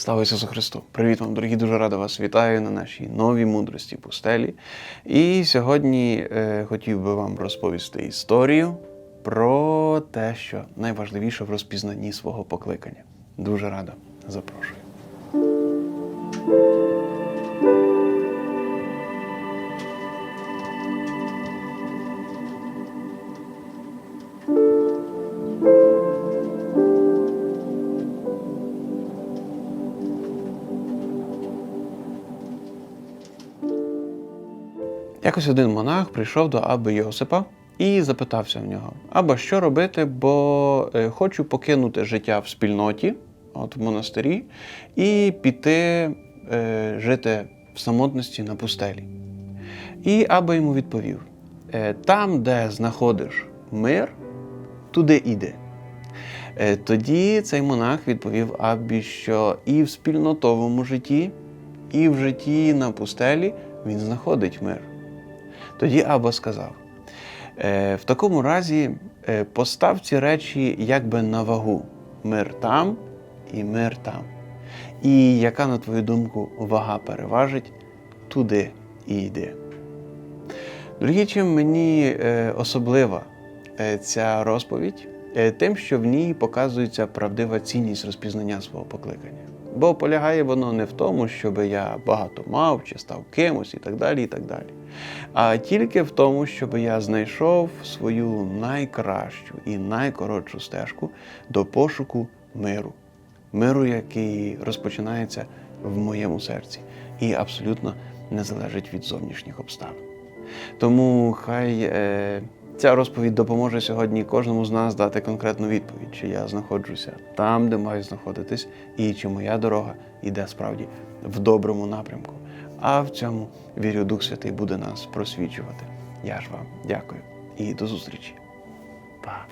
Слава Ісусу Христу! Привіт вам, дорогі! Дуже рада вас вітаю на нашій новій мудрості пустелі. І сьогодні е, хотів би вам розповісти історію про те, що найважливіше в розпізнанні свого покликання. Дуже рада запрошую. Якось один монах прийшов до Аби Йосипа і запитався в нього: Аба, що робити, бо е, хочу покинути життя в спільноті, от в монастирі, і піти е, жити в самотності на пустелі. І Аба йому відповів: «Е, там, де знаходиш мир, туди іди. Е, Тоді цей монах відповів Аббі, що і в спільнотовому житті, і в житті на пустелі він знаходить мир. Тоді Аба сказав: «Е, в такому разі е, постав ці речі якби на вагу: мир там і мир там. І яка, на твою думку, вага переважить, туди і йди. Дорогі, чим мені е, особлива ця розповідь, тим, що в ній показується правдива цінність розпізнання свого покликання. Бо полягає воно не в тому, щоб я багато мав чи став кимось і так далі, і так далі. А тільки в тому, щоб я знайшов свою найкращу і найкоротшу стежку до пошуку миру. Миру, який розпочинається в моєму серці і абсолютно не залежить від зовнішніх обставин. Тому хай е, ця розповідь допоможе сьогодні кожному з нас дати конкретну відповідь, чи я знаходжуся там, де маю знаходитись, і чи моя дорога йде справді в доброму напрямку. А в цьому вірю, Дух Святий буде нас просвічувати. Я ж вам дякую і до зустрічі. Па!